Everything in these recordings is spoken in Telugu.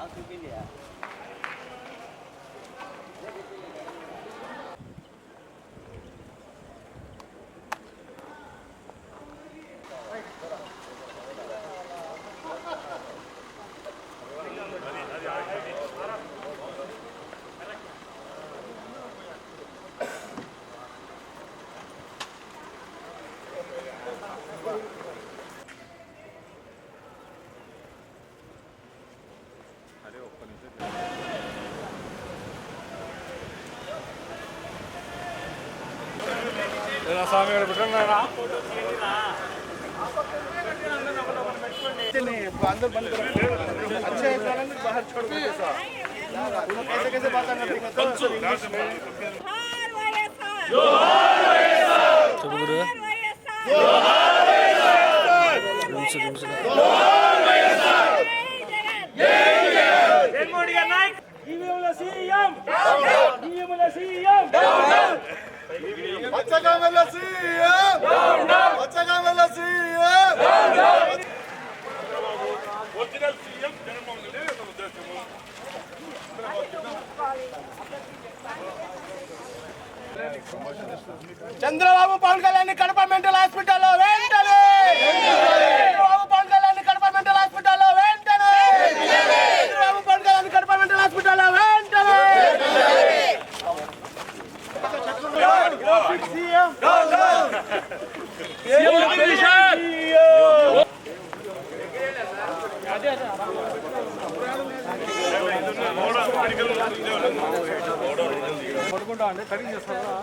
Ah, bibili ah. స్వామి कैसे कैसे बात జగన్. గారు నాయక్ ఈవీఎంల ఒరిజినల్ సీఎం జగన్మోహన్ రెడ్డి అతని ఉద్దేశము. చంద్రబాబు పవన్ కళ్యాణ్ కడప మెంటల్ హాస్పిటల్లో వెంటనే! సీఎం పడుకుంటా అండి కటింగ్ చేస్తారా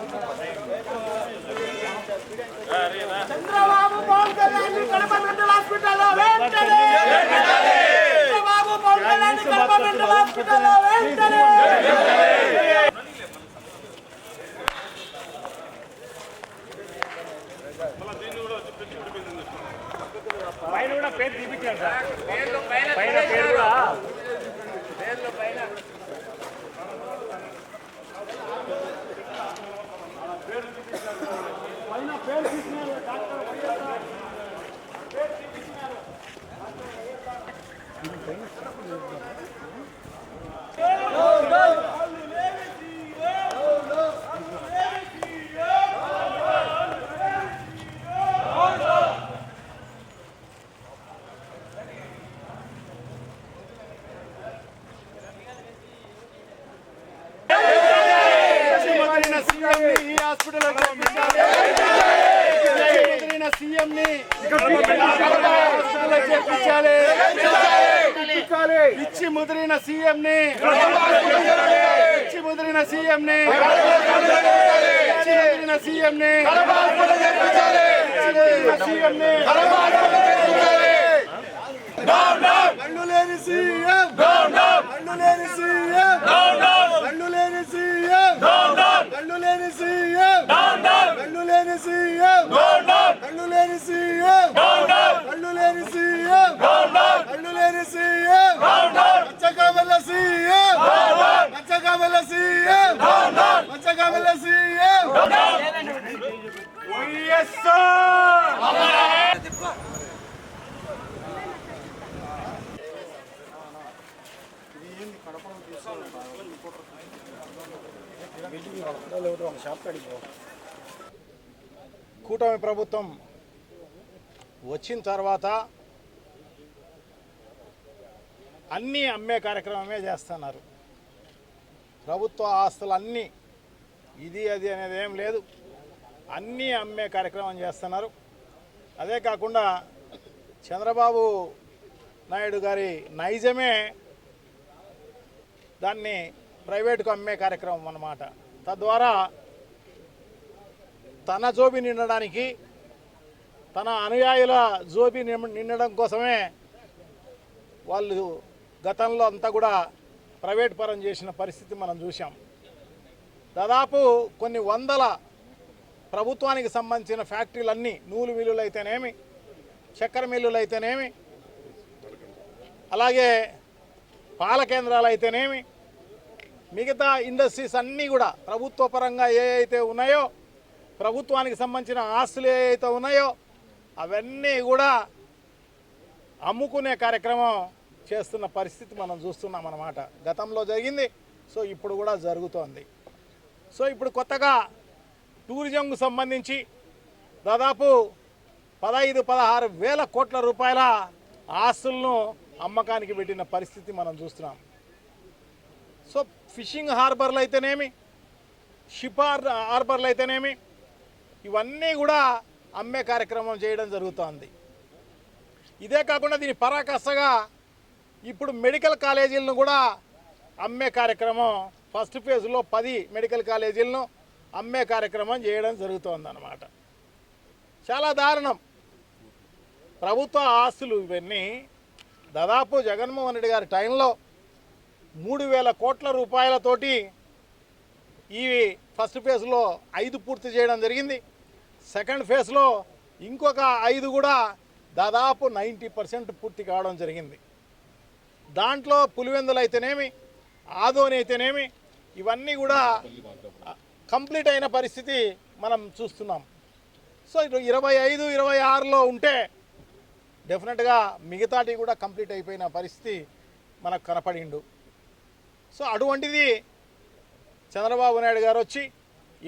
Chandrababu Pawan Kalyan Kadapa mental hospital Chandrababu Pawan Kalyan Kadapa mental hospital పైన పేరు చూపించాను సార్ పైన పేరు కూడా పేర్లో పైన పైన పేరు చూసినారు డాక్టర్ పేరు చూపించినారు కళ్ళు లేని సీఎం. కళ్ళు లేని సీఎం. కళ్ళు లేని సీఎం. కళ్ళు లేని సీఎం. కళ్ళు లేని సీఎం. కళ్ళు లేని సీఎం. కళ్ళు లేని సీఎం. కళ్ళు లేని సీఎం. మచ్చకామల సీఎం. మచ్చకామల సీఎం. మచ్చకామల సీఎం. కూటమి ప్రభుత్వం వచ్చిన తర్వాత అన్నీ అమ్మే కార్యక్రమమే చేస్తున్నారు. ప్రభుత్వ ఆస్తులు అన్నీ ఇది అది అనేది ఏం లేదు. అన్నీ అమ్మే కార్యక్రమం చేస్తున్నారు. అదే కాకుండా చంద్రబాబు నాయుడు గారి నైజమే దాన్ని ప్రైవేటుకు అమ్మే కార్యక్రమం అన్నమాట. తద్వారా తన జోబి నిండడానికి తన అనుయాయుల జోబి నిండడం కోసమే వాళ్ళు గతంలో అంతా కూడా ప్రైవేట్ పరం చేసిన పరిస్థితి మనం చూసాం దాదాపు కొన్ని వందల ప్రభుత్వానికి సంబంధించిన ఫ్యాక్టరీలన్నీ నూలు మిల్లులు అయితేనేమి చక్కెర మిల్లులు అయితేనేమి అలాగే పాల కేంద్రాలు అయితేనేమి మిగతా ఇండస్ట్రీస్ అన్నీ కూడా ప్రభుత్వ పరంగా ఏ అయితే ఉన్నాయో ప్రభుత్వానికి సంబంధించిన ఆస్తులు ఏవైతే ఉన్నాయో అవన్నీ కూడా అమ్ముకునే కార్యక్రమం చేస్తున్న పరిస్థితి మనం చూస్తున్నాం అన్నమాట. గతంలో జరిగింది సో ఇప్పుడు కూడా జరుగుతోంది. సో ఇప్పుడు కొత్తగా టూరిజంకు సంబంధించి దాదాపు పదహైదు పదహారు వేల కోట్ల రూపాయల ఆస్తులను అమ్మకానికి పెట్టిన పరిస్థితి మనం చూస్తున్నాం. సో ఫిషింగ్ హార్బర్లు అయితేనేమి షిప్ హార్బర్లు అయితేనేమి ఇవన్నీ కూడా అమ్మే కార్యక్రమం చేయడం జరుగుతోంది. ఇదే కాకుండా దీని పరాకాష్ఠగా ఇప్పుడు మెడికల్ కాలేజీలను కూడా అమ్మే కార్యక్రమం ఫస్ట్ ఫేజ్లో పది మెడికల్ కాలేజీలను అమ్మే కార్యక్రమం చేయడం జరుగుతోందన్నమాట. చాలా దారుణం. ప్రభుత్వ ఆస్తులు ఇవన్నీ దాదాపు జగన్మోహన్ రెడ్డి గారి టైంలో మూడు వేల కోట్ల రూపాయలతోటి ఇవి ఫస్ట్ ఫేజ్లో ఐదు పూర్తి చేయడం జరిగింది. సెకండ్ ఫేజ్లో ఇంకొక ఐదు కూడా దాదాపు నైంటీ పర్సెంట్ పూర్తి కావడం జరిగింది. దాంట్లో పులివెందులు అయితేనేమి ఆదోని అయితేనేమి ఇవన్నీ కూడా కంప్లీట్ అయిన పరిస్థితి మనం చూస్తున్నాం. సో ఇటు ఇరవై ఐదు ఇరవై ఆరులో ఉంటే డెఫినెట్గా మిగతాటి కూడా కంప్లీట్ అయిపోయిన పరిస్థితి మనకు కనపడిండు. సో అటువంటిది చంద్రబాబు నాయుడు గారు వచ్చి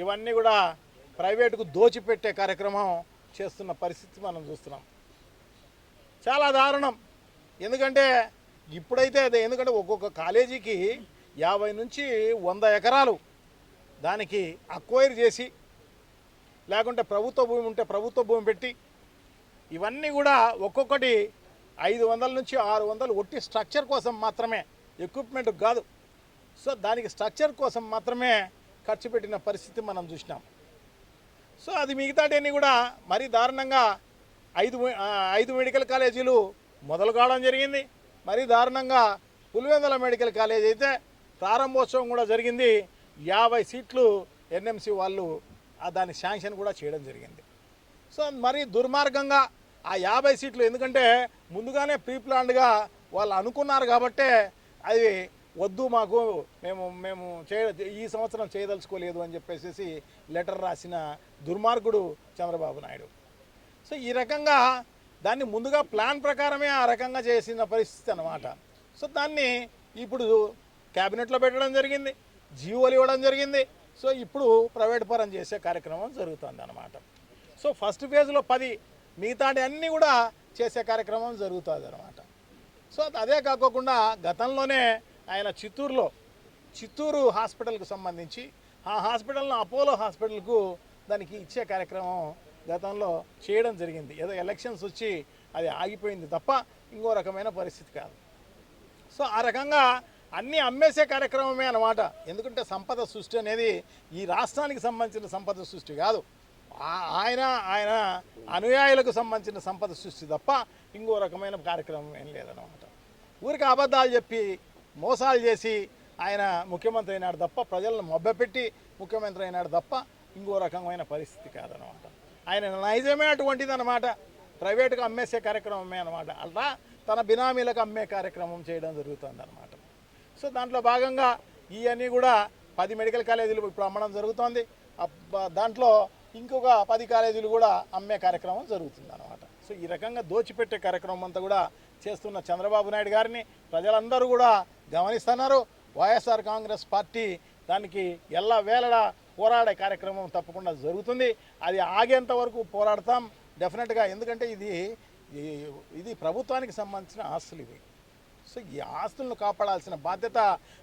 ఇవన్నీ కూడా ప్రైవేటుకు దోచిపెట్టే కార్యక్రమం చేస్తున్న పరిస్థితి మనం చూస్తున్నాం. చాలా దారుణం. ఎందుకంటే ఇప్పుడైతే అదే ఎందుకంటే ఒక్కొక్క కాలేజీకి యాభై నుంచి వంద ఎకరాలు దానికి అక్వైర్ చేసి లేకుంటే ప్రభుత్వ భూమి ఉంటే ప్రభుత్వ భూమి పెట్టి ఇవన్నీ కూడా ఒక్కొక్కటి ఐదు వందల నుంచి ఆరు వందలు ఒట్టి స్ట్రక్చర్ కోసం మాత్రమే ఎక్విప్మెంట్ కాదు. సో దానికి స్ట్రక్చర్ కోసం మాత్రమే ఖర్చు పెట్టిన పరిస్థితి మనం చూసినాం. సో అది మిగతాటన్నీ కూడా మరీ దారుణంగా ఐదు ఐదు మెడికల్ కాలేజీలు మొదలు కావడం జరిగింది. మరీ దారుణంగా పులివెందుల మెడికల్ కాలేజ్ అయితే ప్రారంభోత్సవం కూడా జరిగింది. యాభై సీట్లు ఎన్ఎంసి వాళ్ళు ఆ దాని శాంక్షన్ కూడా చేయడం జరిగింది. సో మరి దుర్మార్గంగా ఆ యాభై సీట్లు ఎందుకంటే ముందుగానే ప్రీ ప్లాన్డ్గా వాళ్ళు అనుకున్నారు కాబట్టే అది వద్దు మాకు మేము మేము చేయ ఈ సంవత్సరం చేయదలుచుకోలేదు అని చెప్పేసి లెటర్ రాసిన దుర్మార్గుడు చంద్రబాబు నాయుడు. సో ఈ రకంగా దాన్ని ముందుగా ప్లాన్ ప్రకారమే ఆ రకంగా చేసిన పరిస్థితి అన్నమాట. సో దాన్ని ఇప్పుడు క్యాబినెట్లో పెట్టడం జరిగింది. జీవోలు ఇవ్వడం జరిగింది. సో ఇప్పుడు ప్రైవేట్ పరం చేసే కార్యక్రమం జరుగుతుంది అన్నమాట సో ఫస్ట్ ఫేజ్లో పది మిగతాటి అన్నీ కూడా చేసే కార్యక్రమం జరుగుతుంది అనమాట సో అదే కాకోకుండా గతంలోనే ఆయన చిత్తూరులో చిత్తూరు హాస్పిటల్కి సంబంధించి ఆ హాస్పిటల్ను అపోలో హాస్పిటల్కు దానికి ఇచ్చే కార్యక్రమం గతంలో చేయడం జరిగింది. ఏదో ఎలక్షన్స్ వచ్చి అది ఆగిపోయింది తప్ప ఇంకో రకమైన పరిస్థితి కాదు. సో ఆ రకంగా అన్నీ అమ్మేసే కార్యక్రమమే అనమాట ఎందుకంటే సంపద సృష్టి అనేది ఈ రాష్ట్రానికి సంబంధించిన సంపద సృష్టి కాదు. ఆయన ఆయన అనుయాయులకు సంబంధించిన సంపద సృష్టి తప్ప ఇంకో రకమైన కార్యక్రమం ఏం లేదన్నమాట. ఊరికి అబద్ధాలు చెప్పి మోసాలు చేసి ఆయన ముఖ్యమంత్రి అయినాడు తప్ప ప్రజలను మొబ్బపెట్టి ముఖ్యమంత్రి అయినాడు తప్ప ఇంకో రకమైన పరిస్థితి కాదనమాట ఆయన నైజమే అటువంటిది అనమాట ప్రైవేట్గా అమ్మేసే కార్యక్రమమే అనమాట అలా తన బినామీలకు అమ్మే కార్యక్రమం చేయడం జరుగుతుంది అనమాట సో దాంట్లో భాగంగా ఇవన్నీ కూడా పది మెడికల్ కాలేజీలు ఇప్పుడు అమ్మడం జరుగుతోంది. దాంట్లో ఇంకొక పది కాలేజీలు కూడా అమ్మే కార్యక్రమం జరుగుతుంది అనమాట సో ఈ రకంగా దోచిపెట్టే కార్యక్రమం అంతా కూడా చేస్తున్న చంద్రబాబు నాయుడు గారిని ప్రజలందరూ కూడా గమనిస్తున్నారు. వైఎస్ఆర్ కాంగ్రెస్ పార్టీ దానికి ఎలా వేలడా పోరాడే కార్యక్రమం తప్పకుండా జరుగుతుంది. అది ఆగేంత వరకు పోరాడతాం. డెఫినెట్గా ఎందుకంటే ఇది ఇది ప్రభుత్వానికి సంబంధించిన ఆస్తులు ఇవి. సో ఈ ఆస్తులను కాపాడాల్సిన బాధ్యత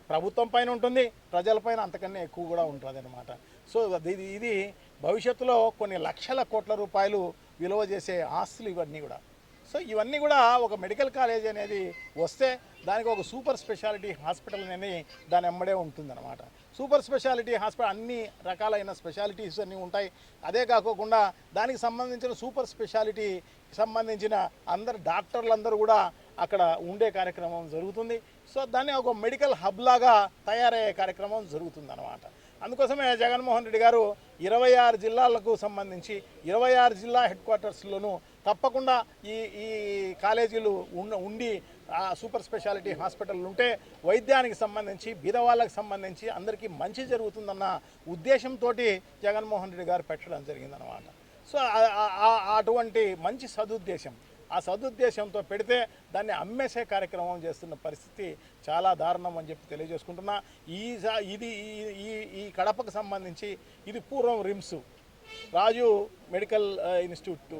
ప్రభుత్వం పైన ఉంటుంది. ప్రజలపైన అంతకన్నా ఎక్కువ కూడా ఉంటుంది అనమాట సో ఇది ఇది భవిష్యత్తులో కొన్ని లక్షల కోట్ల రూపాయలు విలువ చేసే ఆస్తులు ఇవన్నీ కూడా. సో ఇవన్నీ కూడా ఒక మెడికల్ కాలేజ్ అనేది వస్తే దానికి ఒక సూపర్ స్పెషాలిటీ హాస్పిటల్ అనేది దాని ఎమ్మడే ఉంటుందన్నమాట. సూపర్ స్పెషాలిటీ హాస్పిటల్ అన్ని రకాలైన స్పెషాలిటీస్ అన్నీ ఉంటాయి. అదే కాకోకుండా దానికి సంబంధించిన సూపర్ స్పెషాలిటీ సంబంధించిన అందరు డాక్టర్లందరూ కూడా అక్కడ ఉండే కార్యక్రమం జరుగుతుంది. సో దాన్ని ఒక మెడికల్ హబ్ లాగా తయారయ్యే కార్యక్రమం జరుగుతుంది అనమాట అందుకోసమే జగన్మోహన్ రెడ్డి గారు ఇరవై ఆరు జిల్లాలకు సంబంధించి ఇరవై ఆరు జిల్లా హెడ్ క్వార్టర్స్లోనూ తప్పకుండా ఈ ఈ కాలేజీలు ఉన్న ఉండి సూపర్ స్పెషాలిటీ హాస్పిటల్ ఉంటే వైద్యానికి సంబంధించి బీదవాళ్ళకి సంబంధించి అందరికీ మంచి జరుగుతుందన్న ఉద్దేశంతో జగన్మోహన్ రెడ్డి గారు పెట్టడం జరిగిందనమాట సో ఆ- అటువంటి మంచి సదుద్దేశం ఆ సదుద్దేశంతో పెడితే దాన్ని అమ్మేసే కార్యక్రమం చేస్తున్న పరిస్థితి చాలా దారుణం అని చెప్పి తెలియజేసుకుంటున్నా. ఈ ఇది ఈ- ఈ కడపకు సంబంధించి ఇది పూర్వం RIMS. Raju medical institute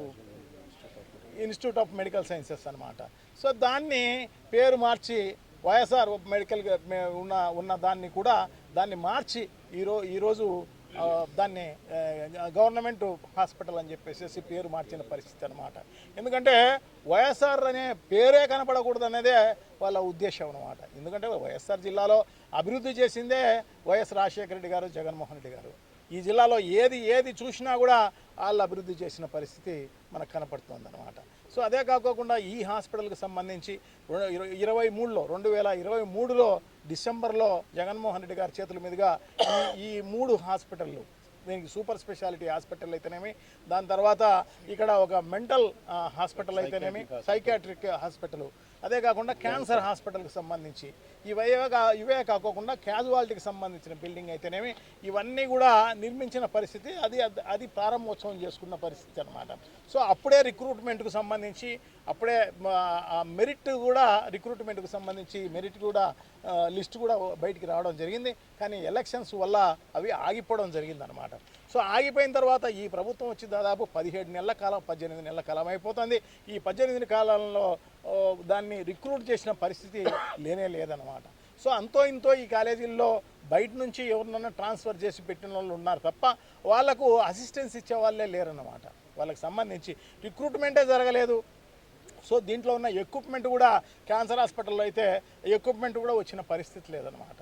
institute of medical sciences అనమాట సో దాన్ని పేరు మార్చి వైఎస్ఆర్ మెడికల్ ఉన్న ఉన్న దాన్ని కూడా దాన్ని మార్చి ఈరో ఈరోజు దాన్ని గవర్నమెంట్ హాస్పిటల్ అని చెప్పేసి పేరు మార్చిన పరిస్థితి అనమాట ఎందుకంటే వైఎస్ఆర్ అనే పేరే కనపడకూడదు అనేదే వాళ్ళ ఉద్దేశం అనమాట ఎందుకంటే వైఎస్ఆర్ జిల్లాలో అభివృద్ధి చేసిందే వైఎస్ రాజశేఖర రెడ్డి గారు జగన్మోహన్ రెడ్డి గారు. ఈ జిల్లాలో ఏది ఏది చూసినా కూడా వాళ్ళు అభివృద్ధి చేసిన పరిస్థితి మనకు కనపడుతుంది అనమాట సో అదే కాకోకుండా ఈ హాస్పిటల్కి సంబంధించి ఇరవై మూడులో రెండు వేల ఇరవై మూడులో డిసెంబర్లో జగన్మోహన్ రెడ్డి గారి చేతుల మీదుగా ఈ మూడు హాస్పిటళ్ళు దీనికి సూపర్ స్పెషాలిటీ హాస్పిటల్ అయితేనేమి దాని తర్వాత ఇక్కడ ఒక మెంటల్ హాస్పిటల్ అయితేనేమి సైకాట్రిక్ హాస్పిటల్. అదే కాకుండా క్యాన్సర్ హాస్పిటల్కి సంబంధించి ఇవే ఇవే కాకోకుండా క్యాజువాలిటీకి సంబంధించిన బిల్డింగ్ అయితేనేమి ఇవన్నీ కూడా నిర్మించిన పరిస్థితి అది అది- అది ప్రారంభోత్సవం చేసుకున్న పరిస్థితి అనమాట సో అప్పుడే రిక్రూట్మెంట్కు సంబంధించి అప్పుడే మెరిట్ కూడా రిక్రూట్మెంట్కు సంబంధించి మెరిట్ కూడా లిస్ట్ కూడా బయటికి రావడం జరిగింది. కానీ ఎలక్షన్స్ వల్ల అవి ఆగిపోవడం జరిగిందనమాట సో ఆగిపోయిన తర్వాత ఈ ప్రభుత్వం వచ్చి దాదాపు పదిహేడు నెలల కాలం పద్దెనిమిది నెలల కాలం అయిపోతుంది. ఈ పద్దెనిమిది కాలంలో దాన్ని రిక్రూట్ చేసిన పరిస్థితి లేనే లేదనమాట సో అంతో ఇంతో ఈ కాలేజీల్లో బయట నుంచి ఎవరినన్నా ట్రాన్స్ఫర్ చేసి పెట్టిన వాళ్ళు ఉన్నారు తప్ప వాళ్ళకు అసిస్టెన్స్ ఇచ్చే వాళ్ళే లేరన్నమాట. వాళ్ళకి సంబంధించి రిక్రూట్మెంటే జరగలేదు. సో దీంట్లో ఉన్న ఎక్విప్మెంట్ కూడా క్యాన్సర్ హాస్పిటల్లో అయితే ఎక్విప్మెంట్ కూడా వచ్చిన పరిస్థితి లేదనమాట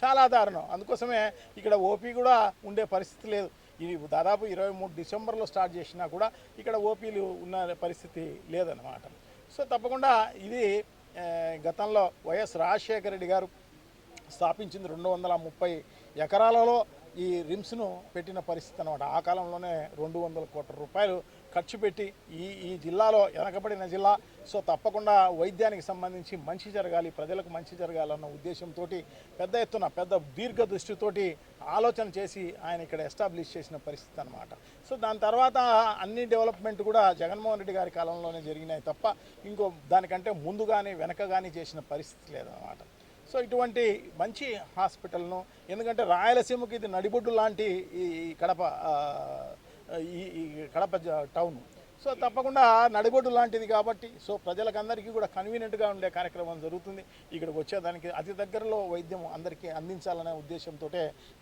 చాలా దారుణం. అందుకోసమే ఇక్కడ ఓపీ కూడా ఉండే పరిస్థితి లేదు. ఇది దాదాపు ఇరవై మూడు డిసెంబర్లో స్టార్ట్ చేసినా కూడా ఇక్కడ ఓపీలు ఉన్న పరిస్థితి లేదన్నమాట. సో తప్పకుండా ఇది గతంలో వైఎస్ రాజశేఖర రెడ్డి గారు స్థాపించింది రెండు వందల ముప్పై ఎకరాలలో ఈ రిమ్స్ను పెట్టిన పరిస్థితి అనమాట ఆ కాలంలోనే రెండు వందల కోట్ల రూపాయలు ఖర్చు పెట్టి ఈ ఈ జిల్లాలో వెనకబడిన జిల్లా. సో తప్పకుండా వైద్యానికి సంబంధించి మంచి జరగాలి ప్రజలకు మంచి జరగాలన్న ఉద్దేశంతో పెద్ద ఎత్తున పెద్ద దీర్ఘ దృష్టితోటి ఆలోచన చేసి ఆయన ఇక్కడ ఎస్టాబ్లిష్ చేసిన పరిస్థితి అనమాట సో దాని తర్వాత అన్ని డెవలప్మెంట్ కూడా జగన్మోహన్ రెడ్డి గారి కాలంలోనే జరిగినాయి తప్ప ఇంకో దానికంటే ముందు కానీ వెనక కానీ చేసిన పరిస్థితి లేదనమాట సో ఇటువంటి మంచి హాస్పిటల్ను ఎందుకంటే రాయలసీమకి ఇది నడిబొడ్డు లాంటి ఈ కడప ఈ ఈ కడప టౌన్. సో తప్పకుండా నడిబొడ్డు లాంటిది కాబట్టి సో ప్రజలకందరికీ కూడా కన్వీనియంట్గా ఉండే కార్యక్రమం జరుగుతుంది. ఇక్కడికి వచ్చేదానికి అతి దగ్గరలో వైద్యం అందరికీ అందించాలనే ఉద్దేశంతో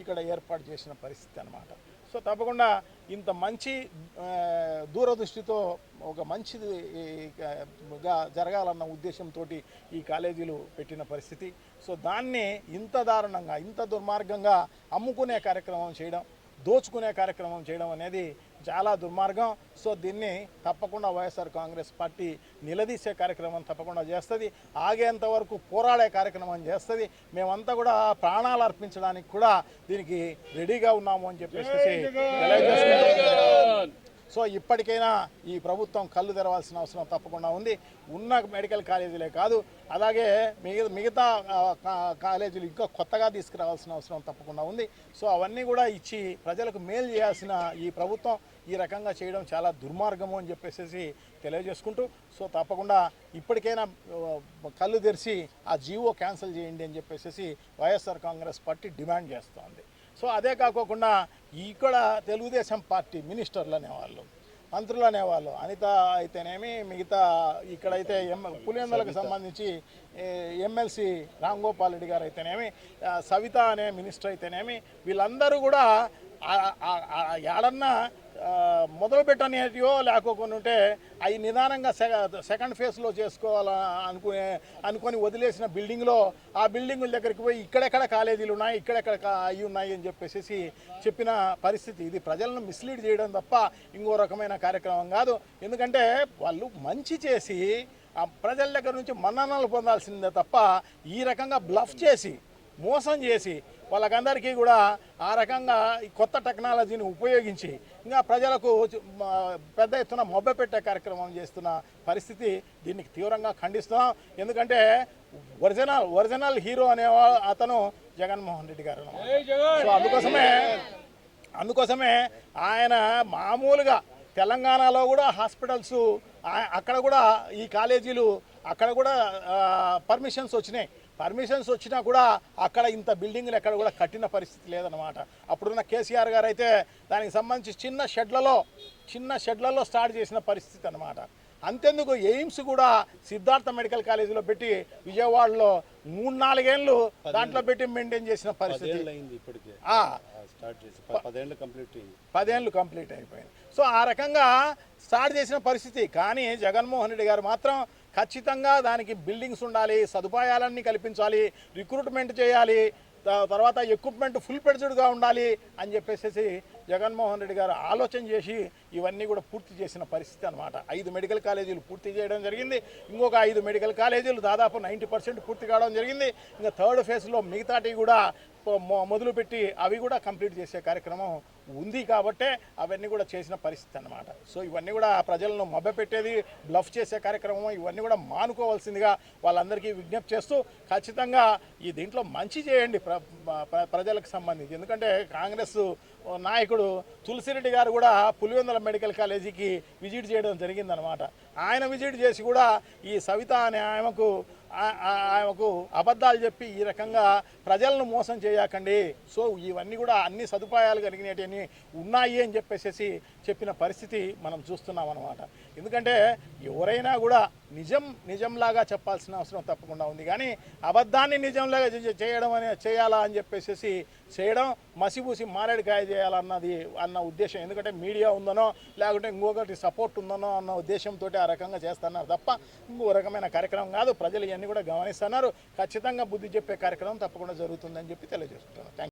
ఇక్కడ ఏర్పాటు చేసిన పరిస్థితి అనమాట సో తప్పకుండా ఇంత మంచి దూరదృష్టితో ఒక మంచిది జరగాలన్న ఉద్దేశంతో ఈ కాలేజీలు పెట్టిన పరిస్థితి. సో దాన్ని ఇంత దారుణంగా ఇంత దుర్మార్గంగా అమ్ముకునే కార్యక్రమం చేయడం దోచుకునే కార్యక్రమం చేయడం అనేది చాలా దుర్మార్గం. సో దీన్ని తప్పకుండా వైఎస్ఆర్ కాంగ్రెస్ పార్టీ నిలదీసే కార్యక్రమం తప్పకుండా చేస్తుంది. ఆగేంత వరకు పోరాడే కార్యక్రమం చేస్తుంది. మేమంతా కూడా ప్రాణాలు అర్పించడానికి కూడా దీనికి రెడీగా ఉన్నాము అని చెప్పేసి తెలియజేసుకుంటూ సో ఇప్పటికైనా ఈ ప్రభుత్వం కళ్ళు తెరవాల్సిన అవసరం తప్పకుండా ఉంది. ఉన్న మెడికల్ కాలేజీలే కాదు అలాగే మిగతా మిగతా కా- కాలేజీలు ఇంకా కొత్తగా తీసుకురావాల్సిన అవసరం తప్పకుండా ఉంది. సో అవన్నీ కూడా ఇచ్చి ప్రజలకు మేలు చేయాల్సిన ఈ ప్రభుత్వం ఈ రకంగా చేయడం చాలా దుర్మార్గము అని చెప్పేసి తెలియజేసుకుంటూ సో తప్పకుండా ఇప్పటికైనా కళ్ళు తెరిచి ఆ జీవో క్యాన్సిల్ చేయండి అని చెప్పేసి వైఎస్ఆర్ కాంగ్రెస్ పార్టీ డిమాండ్ చేస్తోంది. సో అదే కాకోకుండా ఇక్కడ తెలుగుదేశం పార్టీ మినిస్టర్లు అనేవాళ్ళు మంత్రులు అనేవాళ్ళు అనిత అయితేనేమి మిగతా ఇక్కడైతే ఎం పులివెందులకు సంబంధించి ఎమ్మెల్సీ రామ్ గోపాల్ రెడ్డి గారు అయితేనేమి సవిత అనే మినిస్టర్ అయితేనేమి వీళ్ళందరూ కూడా ఏడన్నా మొదలు పెట్టనేటివో లేకోకుండా ఉంటే అవి నిదానంగా సె- సెకండ్ ఫేజ్లో చేసుకోవాలి అనుకునే అనుకొని వదిలేసిన బిల్డింగ్లో ఆ బిల్డింగుల దగ్గరికి పోయి ఇక్కడెక్కడ కాలేజీలు ఉన్నాయి ఇక్కడెక్కడ అవి ఉన్నాయి అని చెప్పేసి చెప్పిన పరిస్థితి. ఇది ప్రజలను మిస్లీడ్ చేయడం తప్ప ఇంకో రకమైన కార్యక్రమం కాదు. ఎందుకంటే వాళ్ళు మంచి చేసి ఆ ప్రజల దగ్గర నుంచి మన్ననలు పొందాల్సిందే తప్ప ఈ రకంగా బ్లఫ్ చేసి మోసం చేసి వాళ్ళకందరికీ కూడా ఆ రకంగా ఈ కొత్త టెక్నాలజీని ఉపయోగించి ఇంకా ప్రజలకు పెద్ద ఎత్తున మొబ్బ పెట్టే కార్యక్రమం చేస్తున్న పరిస్థితి దీనికి తీవ్రంగా ఖండిస్తున్నాం. ఎందుకంటే ఒరిజినల్ ఒరిజినల్ హీరో అనే అతను జగన్మోహన్ రెడ్డి గారు. సో అందుకోసమే అందుకోసమే ఆయన మామూలుగా తెలంగాణలో కూడా హాస్పిటల్స్ అక్కడ కూడా ఈ కాలేజీలు అక్కడ కూడా పర్మిషన్స్ వచ్చినాయి. పర్మిషన్స్ వచ్చినా కూడా అక్కడ ఇంత బిల్డింగ్లు ఎక్కడ కూడా కట్టిన పరిస్థితి లేదనమాట అప్పుడున్న కేసీఆర్ గారు అయితే దానికి సంబంధించి చిన్న షెడ్లలో చిన్న షెడ్లలో స్టార్ట్ చేసిన పరిస్థితి అనమాట అంతెందుకు ఎయిమ్స్ కూడా సిద్ధార్థ మెడికల్ కాలేజీలో పెట్టి విజయవాడలో మూడు నాలుగేళ్ళు దాంట్లో పెట్టి మెయింటైన్ చేసిన పరిస్థితి. పదేళ్ళు కంప్లీట్ అయిపోయింది. సో ఆ రకంగా స్టార్ట్ చేసిన పరిస్థితి. కానీ జగన్మోహన్ రెడ్డి గారు మాత్రం ఖచ్చితంగా దానికి బిల్డింగ్స్ ఉండాలి సదుపాయాలన్నీ కల్పించాలి రిక్రూట్మెంట్ చేయాలి త- తర్వాత ఎక్విప్మెంట్ ఫుల్ పెడ్జ్డ్గా ఉండాలి అని చెప్పేసి జగన్మోహన్ రెడ్డి గారు ఆలోచన చేసి ఇవన్నీ కూడా పూర్తి చేసిన పరిస్థితి అనమాట ఐదు మెడికల్ కాలేజీలు పూర్తి చేయడం జరిగింది. ఇంకొక ఐదు మెడికల్ కాలేజీలు దాదాపు నైంటీ పర్సెంట్ పూర్తి కావడం జరిగింది. ఇంకా థర్డ్ ఫేజ్లో మిగతాటి కూడా మొ- మొదలుపెట్టి అవి కూడా కంప్లీట్ చేసే కార్యక్రమం ఉంది కాబట్టే అవన్నీ కూడా చేసిన పరిస్థితి అన్నమాట. సో ఇవన్నీ కూడా ప్రజలను మభ్యపెట్టేది బ్లఫ్ చేసే కార్యక్రమం ఇవన్నీ కూడా మానుకోవాల్సిందిగా వాళ్ళందరికీ విజ్ఞప్తి చేస్తూ ఖచ్చితంగా ఈ దీంట్లో మంచి చేయండి ప్రజలకు సంబంధించి. ఎందుకంటే కాంగ్రెస్ నాయకుడు తులసిరెడ్డి గారు కూడా పులివెందుల మెడికల్ కాలేజీకి విజిట్ చేయడం జరిగిందనమాట ఆయన విజిట్ చేసి కూడా ఈ సవిత అనే ఆమెకు ఆమెకు అబద్ధాలు చెప్పి ఈ రకంగా ప్రజలను మోసం చేయకండి. సో ఇవన్నీ కూడా అన్ని సదుపాయాలు కలిగినవి ఉన్నాయి అని చెప్పేసి చెప్పిన పరిస్థితి మనం చూస్తున్నాం అనమాట ఎందుకంటే ఎవరైనా కూడా నిజం నిజంలాగా చెప్పాల్సిన అవసరం తప్పకుండా ఉంది. కానీ అబద్ధాన్ని నిజంలాగా చేయడం అనే చేయాలా అని చెప్పేసి చేయడం మసిపూసి మారేడు కాయ చేయాలన్నది అన్న ఉద్దేశం. ఎందుకంటే మీడియా ఉందనో లేకుంటే ఇంకొకటి సపోర్ట్ ఉందనో అన్న ఉద్దేశంతో ఆ రకంగా చేస్తున్నారు తప్ప ఇంకో రకమైన కార్యక్రమం కాదు. ప్రజలు ఇవన్నీ కూడా గమనిస్తున్నారు. ఖచ్చితంగా బుద్ధి చెప్పే కార్యక్రమం తప్పకుండా జరుగుతుందని చెప్పి తెలియజేస్తున్నాను. థ్యాంక్